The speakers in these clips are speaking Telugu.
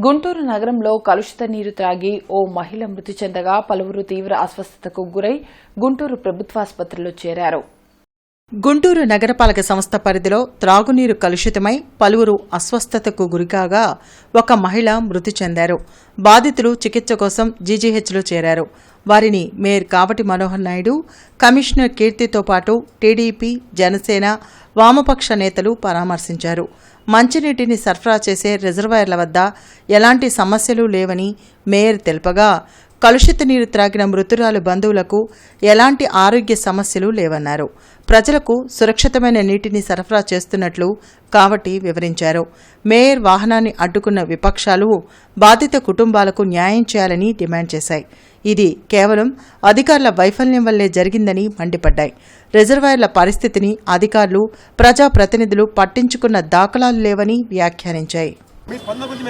గుంటూరు నగరంలో కలుషిత నీరు త్రాగి ఓ మహిళ మృతి చెందగా పలువురు తీవ్ర అస్వస్థతకు గురై గుంటూరు ప్రభుత్వాసుపత్రిలో చేరారు. గుంటూరు నగరపాలక సంస్థ పరిధిలో త్రాగునీరు కలుషితమై పలువురు అస్వస్థతకు గురికాగా ఒక మహిళ మృతి చెందారు. బాధితులు చికిత్స కోసం జీజీహెచ్లో చేరారు. వారిని మేయర్ కావటి మనోహర్ నాయుడు కమిషనర్ కీర్తితో పాటు టీడీపీ జనసేన వామపక్ష నేతలు పరామర్శించారు. మంచినీటిని సరఫరా చేసే రిజర్వాయర్ల వద్ద ఎలాంటి సమస్యలు లేవని మేయర్ తెలుపగా కలుషిత నీరు త్రాగిన మృతురాలు బంధువులకు ఎలాంటి ఆరోగ్య సమస్యలు లేవన్నారు. ప్రజలకు సురక్షితమైన నీటిని సరఫరా చేస్తున్నట్లు కాబట్టి వివరించారు. మేయర్ వాహనాన్ని అడ్డుకున్న విపక్షాలు బాధిత కుటుంబాలకు న్యాయం చేయాలని డిమాండ్ చేశాయి. ఇది కేవలం అధికారుల వైఫల్యం వల్లే జరిగిందని మండిపడ్డాయి. రిజర్వాయర్ల పరిస్థితిని అధికారులు ప్రజాప్రతినిధులు పట్టించుకున్న దాఖలాలు లేవని వ్యాఖ్యానించాయి. మీ స్పందన గురించి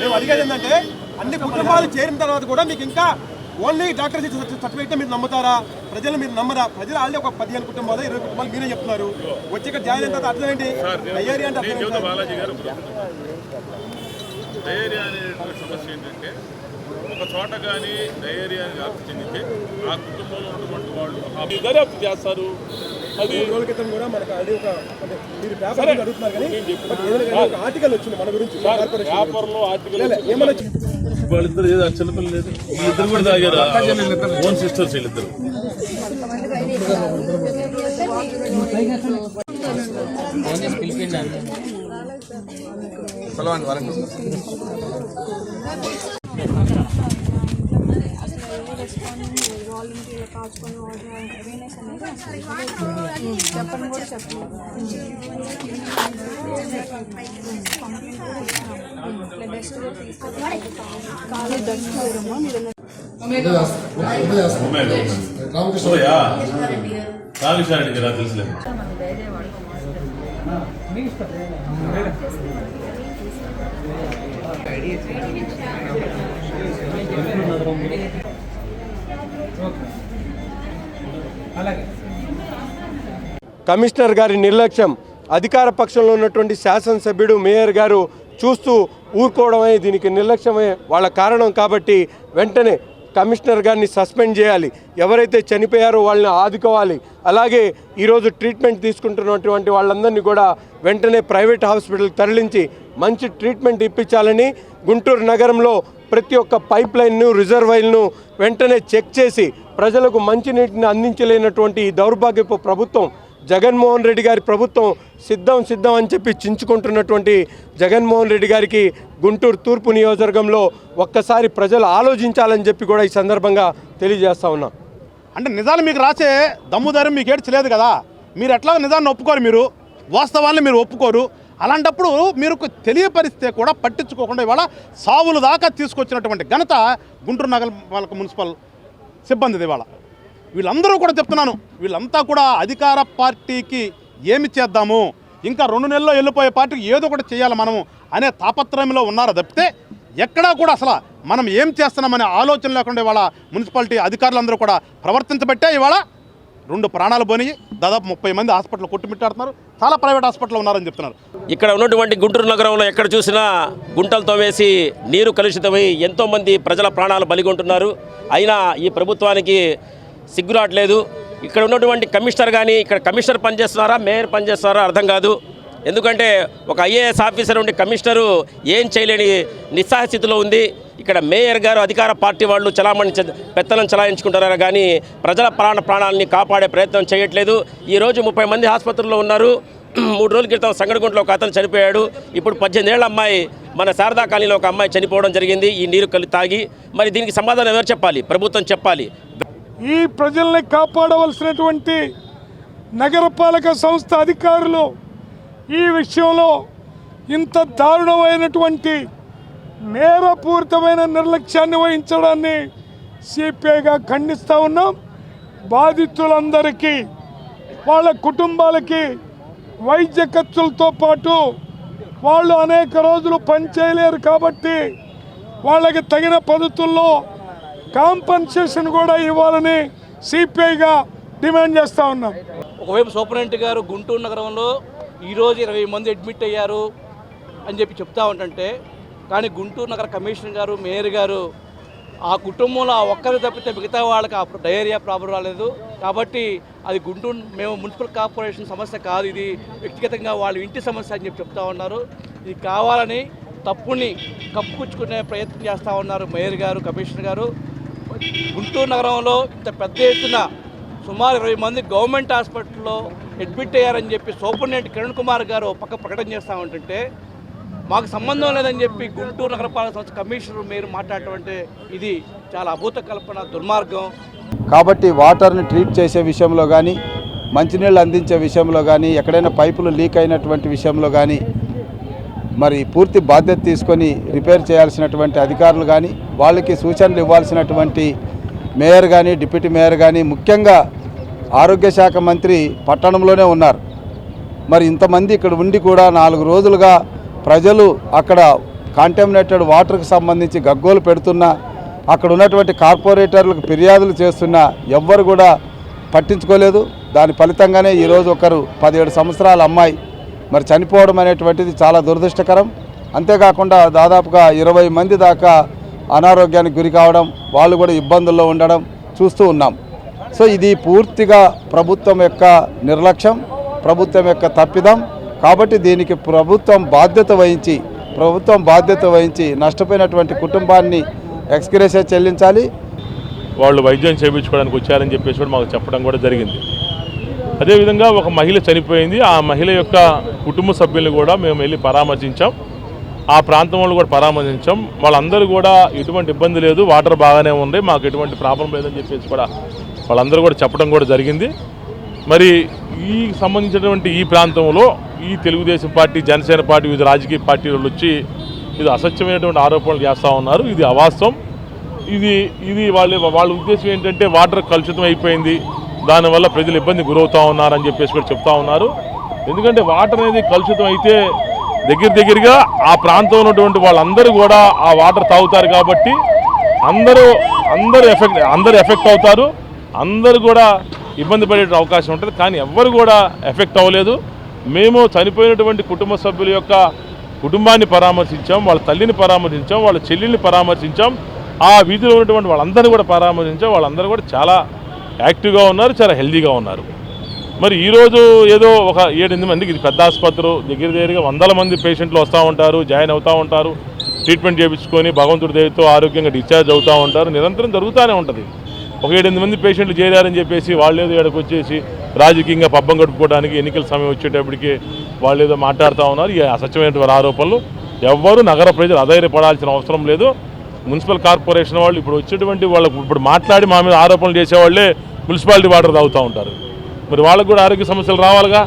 మేము అడిగేది ఏంటంటే అన్ని కుటుంబాలు చేరిన తర్వాత కూడా మీకు ఇంకా ఓన్లీ డాక్టర్ సర్టిఫికేట్ మీరు నమ్ముతారా? ప్రజలు మీరు నమ్మరా? ప్రజలు ఆల్రెడీ ఒక పదిహేను కుటుంబాలు ఇరవై కుటుంబాలు మీరే చెప్తున్నారు. వచ్చి ఇక్కడ జాయిన్ అయిన తర్వాత అర్థం ఏంటి? అంటే సమస్య ఏంటంటే ఒక చోట కానీ డయేరియా వ్యాప్తి చెందితే ఆ కుటుంబంలో ఉన్నటువంటి వాళ్ళు ఆ దర్యాప్తు చేస్తారు? అది రోజుల క్రితం కూడా మనకు ఆల్రెడీ ఒక మీరు పేపర్ అడుగుతున్నారు కానీ ఆర్టికల్ వచ్చింది మన గురించి. పేపర్లో ఆర్టికల్ వచ్చింది? వాళ్ళిద్దరు ఏదో చిన్నపిల్లలు లేదు. వీళ్ళిద్దరు కూడా తాగారు? ఓన్ సిస్టర్స్ వీళ్ళిద్దరు. వాలంటీర్లు కాచుకొని అవేర్నెస్ అనేది అసలు చెప్పని కూడా చెప్పలేదు కంప్లైంట్ కూడా ఇచ్చినాము ఇట్లా డస్ట్ కూడా తీసుకొని కాలు డస్ట్ మీరు రామకృష్ణారెడ్డి గారు తెలుసులేదు కమిషనర్ గారి నిర్లక్ష్యం అధికార పక్షంలో ఉన్నటువంటి శాసనసభ్యుడు మేయర్ గారు చూస్తూ ఊరుకోవడమే దీనికి నిర్లక్ష్యమే వాళ్ళ కారణం కాబట్టి వెంటనే కమిషనర్ గారిని సస్పెండ్ చేయాలి. ఎవరైతే చనిపోయారో వాళ్ళని ఆదుకోవాలి. అలాగే ఈరోజు ట్రీట్మెంట్ తీసుకుంటున్నటువంటి వాళ్ళందరినీ కూడా వెంటనే ప్రైవేట్ హాస్పిటల్కి తరలించి మంచి ట్రీట్మెంట్ ఇప్పించాలని గుంటూరు నగరంలో ప్రతి ఒక్క పైప్ లైన్ను రిజర్వాయర్ను వెంటనే చెక్ చేసి ప్రజలకు మంచినీటిని అందించలేనటువంటి ఈ దౌర్భాగ్యపు ప్రభుత్వం జగన్మోహన్ రెడ్డి గారి ప్రభుత్వం సిద్ధం సిద్ధం అని చెప్పి చించుకుంటున్నటువంటి జగన్మోహన్ రెడ్డి గారికి గుంటూరు తూర్పు నియోజకవర్గంలో ఒక్కసారి ప్రజలు ఆలోచించాలని చెప్పి కూడా ఈ సందర్భంగా తెలియజేస్తా ఉన్నా. అంటే నిజాలు మీకు రాసే దమ్ముదారం మీకు ఏడ్చలేదు కదా? మీరు ఎట్లా నిజాన్ని ఒప్పుకోరు మీరు? వాస్తవాన్ని మీరు ఒప్పుకోరు? అలాంటప్పుడు మీరు తెలియపరిస్తే కూడా పట్టించుకోకుండా ఇవాళ సావులు దాకా తీసుకొచ్చినటువంటి ఘనత గుంటూరు నగర పాలక మున్సిపల్ సిబ్బందిది ఇవాళ. వీళ్ళందరూ కూడా చెప్తున్నాను వీళ్ళంతా కూడా అధికార పార్టీకి ఏమి చేద్దాము? ఇంకా రెండు నెలల్లో వెళ్ళిపోయే పార్టీకి ఏదో ఒకటి చేయాలి మనము అనే తాపత్రయంలో ఉన్నారో తప్పితే ఎక్కడా కూడా అసలు మనం ఏం చేస్తున్నామనే ఆలోచన లేకుండా ఇవాళ మున్సిపాలిటీ అధికారులందరూ కూడా ప్రవర్తించబట్టే ఇవాళ రెండు ప్రాణాలు పోయి దాదాపు ముప్పై మంది హాస్పిటల్ కొట్టుమిట్టాడుతున్నారు. చాలా ప్రైవేట్ హాస్పిటల్ ఉన్నారని చెప్తున్నారు. ఇక్కడ ఉన్నటువంటి గుంటూరు నగరంలో ఎక్కడ చూసినా గుంటలతో వేసి నీరు కలుషితమై ఎంతోమంది ప్రజల ప్రాణాలు బలిగొంటున్నారు. అయినా ఈ ప్రభుత్వానికి సిగ్గురాట్లేదు. ఇక్కడ ఉన్నటువంటి కమిషనర్ కానీ ఇక్కడ కమిషనర్ పనిచేస్తున్నారా మేయర్ పనిచేస్తున్నారా అర్థం కాదు. ఎందుకంటే ఒక ఐఏఎస్ ఆఫీసర్ ఉండి కమిషనరు ఏం చేయలేని నిస్సహాయ స్థితిలో ఉంది. ఇక్కడ మేయర్ గారు అధికార పార్టీ వాళ్ళు చలామణి పెత్తనం చలాయించుకుంటున్నారు కానీ ప్రజల ప్రాణ ప్రాణాలని కాపాడే ప్రయత్నం చేయట్లేదు. ఈరోజు ముప్పై మంది ఆసుపత్రుల్లో ఉన్నారు. మూడు రోజుల క్రితం సంగడిగుంటలో ఒక అతను చనిపోయాడు. ఇప్పుడు పద్దెనిమిదేళ్ళ అమ్మాయి మన శారదా కాలనీలో ఒక అమ్మాయి చనిపోవడం జరిగింది. ఈ నీరు కలి తాగి మరి దీనికి సమాధానం ఎవరు చెప్పాలి? ప్రభుత్వం చెప్పాలి. ఈ ప్రజల్ని కాపాడవలసినటువంటి నగరపాలక సంస్థ అధికారులు ఈ విషయంలో ఇంత దారుణమైనటువంటి నేరపూరితమైన నిర్లక్ష్యాన్ని వహించడాన్ని సిపిఐగా ఖండిస్తూ ఉన్నాం. బాధితులందరికీ వాళ్ళ కుటుంబాలకి వైద్య ఖర్చులతో పాటు వాళ్ళు అనేక రోజులు పనిచేయలేరు కాబట్టి వాళ్ళకి తగిన పద్ధతుల్లో కాంపన్సేషన్ కూడా ఇవ్వాలని సిపిఐగా డిమాండ్ చేస్తూ ఉన్నాం. ఒకవైపు సూపరింటెండెంట్ గారు గుంటూరు నగరంలో ఈరోజు ఇరవై మంది అడ్మిట్ అయ్యారు అని చెప్పి చెప్తా ఉంటుంటే కానీ గుంటూరు నగర కమిషనర్ గారు మేయర్ గారు ఆ కుటుంబంలో ఆ ఒక్కరు తప్పితే మిగతా వాళ్ళకి ఆ డయేరియా ప్రాబ్లం రాలేదు. కాబట్టి అది గుంటూరు మేము మున్సిపల్ కార్పొరేషన్ సమస్య కాదు ఇది వ్యక్తిగతంగా వాళ్ళ ఇంటి సమస్య అని చెప్పి చెప్తా ఉన్నారు. ఇది కావాలని తప్పుని కప్పుకుచ్చుకునే ప్రయత్నం చేస్తూ ఉన్నారు మేయర్ గారు కమిషనర్ గారు. గుంటూరు నగరంలో ఇంత పెద్ద ఎత్తున సుమారు ఇరవై మంది గవర్నమెంట్ హాస్పిటల్లో అడ్మిట్ అయ్యారని చెప్పి సూపరింటెండెంట్ కిరణ్ కుమార్ గారు ఒక పక్క ప్రకటన చేస్తూ ఉంటుంటే మాకు సంబంధం లేదని చెప్పి గుంటూరు నగరపాలక సంస్థ కమిషనర్ మీరు మాట్లాడటం ఇది చాలా అభూత కల్పన దుర్మార్గం. కాబట్టి వాటర్ని ట్రీట్ చేసే విషయంలో కానీ మంచినీళ్ళు అందించే విషయంలో కానీ ఎక్కడైనా పైపులు లీక్ అయినటువంటి విషయంలో కానీ మరి పూర్తి బాధ్యత తీసుకొని రిపేర్ చేయాల్సినటువంటి అధికారులు కానీ వాళ్ళకి సూచనలు ఇవ్వాల్సినటువంటి మేయర్ కానీ డిప్యూటీ మేయర్ కానీ ముఖ్యంగా ఆరోగ్య శాఖ మంత్రి పట్టణంలోనే ఉన్నారు. మరి ఇంతమంది ఇక్కడ ఉండి కూడా నాలుగు రోజులుగా ప్రజలు అక్కడ కాంటామినేటెడ్ వాటర్కి సంబంధించి గగ్గోలు పెడుతున్నా అక్కడ ఉన్నటువంటి కార్పొరేటర్లకు ఫిర్యాదులు చేస్తున్నా ఎవ్వరు కూడా పట్టించుకోలేదు. దాని ఫలితంగానే ఈరోజు ఒకరు పదిహేడు సంవత్సరాల అమ్మాయి మరి చనిపోవడం అనేటువంటిది చాలా దురదృష్టకరం. అంతేకాకుండా దాదాపుగా ఇరవై మంది దాకా అనారోగ్యానికి గురి కావడం వాళ్ళు కూడా ఇబ్బందుల్లో ఉండడం చూస్తూ ఉన్నాం. సో ఇది పూర్తిగా ప్రభుత్వం యొక్క నిర్లక్ష్యం ప్రభుత్వం యొక్క తప్పిదం. కాబట్టి దీనికి ప్రభుత్వం బాధ్యత వహించి ప్రభుత్వం బాధ్యత వహించి నష్టపోయినటువంటి కుటుంబాన్ని ఎక్స్గ్రేషియా చెల్లించాలి. వాళ్ళు వైద్యం చేయించుకోవడానికి వచ్చారని చెప్పేసి కూడా మాకు చెప్పడం కూడా జరిగింది. అదేవిధంగా ఒక మహిళ చనిపోయింది. ఆ మహిళ యొక్క కుటుంబ సభ్యులను కూడా మేము వెళ్ళి పరామర్శించాం. ఆ ప్రాంతం వాళ్ళు కూడా పరామర్శించాం. వాళ్ళందరూ కూడా ఎటువంటి ఇబ్బంది లేదు. వాటర్ బాగానే ఉంది. మాకు ఎటువంటి ప్రాబ్లం లేదని చెప్పేసి కూడా వాళ్ళందరూ కూడా చెప్పడం కూడా జరిగింది. మరి ఈ సంబంధించినటువంటి ఈ ప్రాంతంలో ఈ తెలుగుదేశం పార్టీ జనసేన పార్టీ వివిధ రాజకీయ పార్టీలు వచ్చి ఇది అసత్యమైనటువంటి ఆరోపణలు చేస్తూ ఉన్నారు. ఇది అవాస్తవం. ఇది ఇది వాళ్ళ వాళ్ళ ఉద్దేశం ఏంటంటే వాటర్ కలుషితం అయిపోయింది. దానివల్ల ప్రజలు ఇబ్బంది గురవుతూ ఉన్నారని చెప్పేసి కూడా చెప్తా ఉన్నారు. ఎందుకంటే వాటర్ అనేది కలుషితం అయితే దగ్గర దగ్గరగా ఆ ప్రాంతంలో ఉన్నటువంటి వాళ్ళందరూ కూడా ఆ వాటర్ తాగుతారు కాబట్టి అందరూ అందరూ ఎఫెక్ట్ అందరూ ఎఫెక్ట్ అవుతారు. అందరూ కూడా ఇబ్బంది పడే అవకాశం ఉంటుంది. కానీ ఎవ్వరు కూడా ఎఫెక్ట్ అవ్వలేదు. మేము చనిపోయినటువంటి కుటుంబ సభ్యుల యొక్క కుటుంబాన్ని పరామర్శించాం వాళ్ళ తల్లిని పరామర్శించాం వాళ్ళ చెల్లిని పరామర్శించాం. ఆ వీధిలో ఉన్నటువంటి వాళ్ళందరినీ కూడా పరామర్శించాం. వాళ్ళందరూ కూడా చాలా యాక్టివ్గా ఉన్నారు చాలా హెల్దీగా ఉన్నారు. మరి ఈరోజు ఏదో ఒక ఏడెనిమిది మందికి ఇది పెద్ద ఆసుపత్రి దగ్గర దగ్గరగా వందల మంది పేషెంట్లు వస్తూ ఉంటారు జాయిన్ అవుతూ ఉంటారు ట్రీట్మెంట్ చేయించుకొని భగవంతుడి దయతో ఆరోగ్యంగా డిశ్చార్జ్ అవుతూ ఉంటారు. నిరంతరం జరుగుతూనే ఉంటుంది. ఒక ఏడెనిమిది మంది పేషెంట్లు చేరారని చెప్పేసి వాళ్ళు ఏదో ఇక్కడికి వచ్చేసి రాజకీయంగా పబ్బం గడుపుకోవడానికి ఎన్నికల సమయం వచ్చేటప్పటికి వాళ్ళు ఏదో మాట్లాడుతూ ఉన్నారు. ఈ అసత్యమైనటువంటి ఆరోపణలు ఎవ్వరూ నగర ప్రజలు అధైర్యపడాల్సిన అవసరం లేదు. మున్సిపల్ కార్పొరేషన్ వాళ్ళు ఇప్పుడు వచ్చేటువంటి వాళ్ళకు ఇప్పుడు మాట్లాడి మా మీద ఆరోపణలు చేసేవాళ్ళే మున్సిపాలిటీ వాటర్ తాగుతూ ఉంటారు. మరి వాళ్ళకు కూడా ఆరోగ్య సమస్యలు రావాలిగా?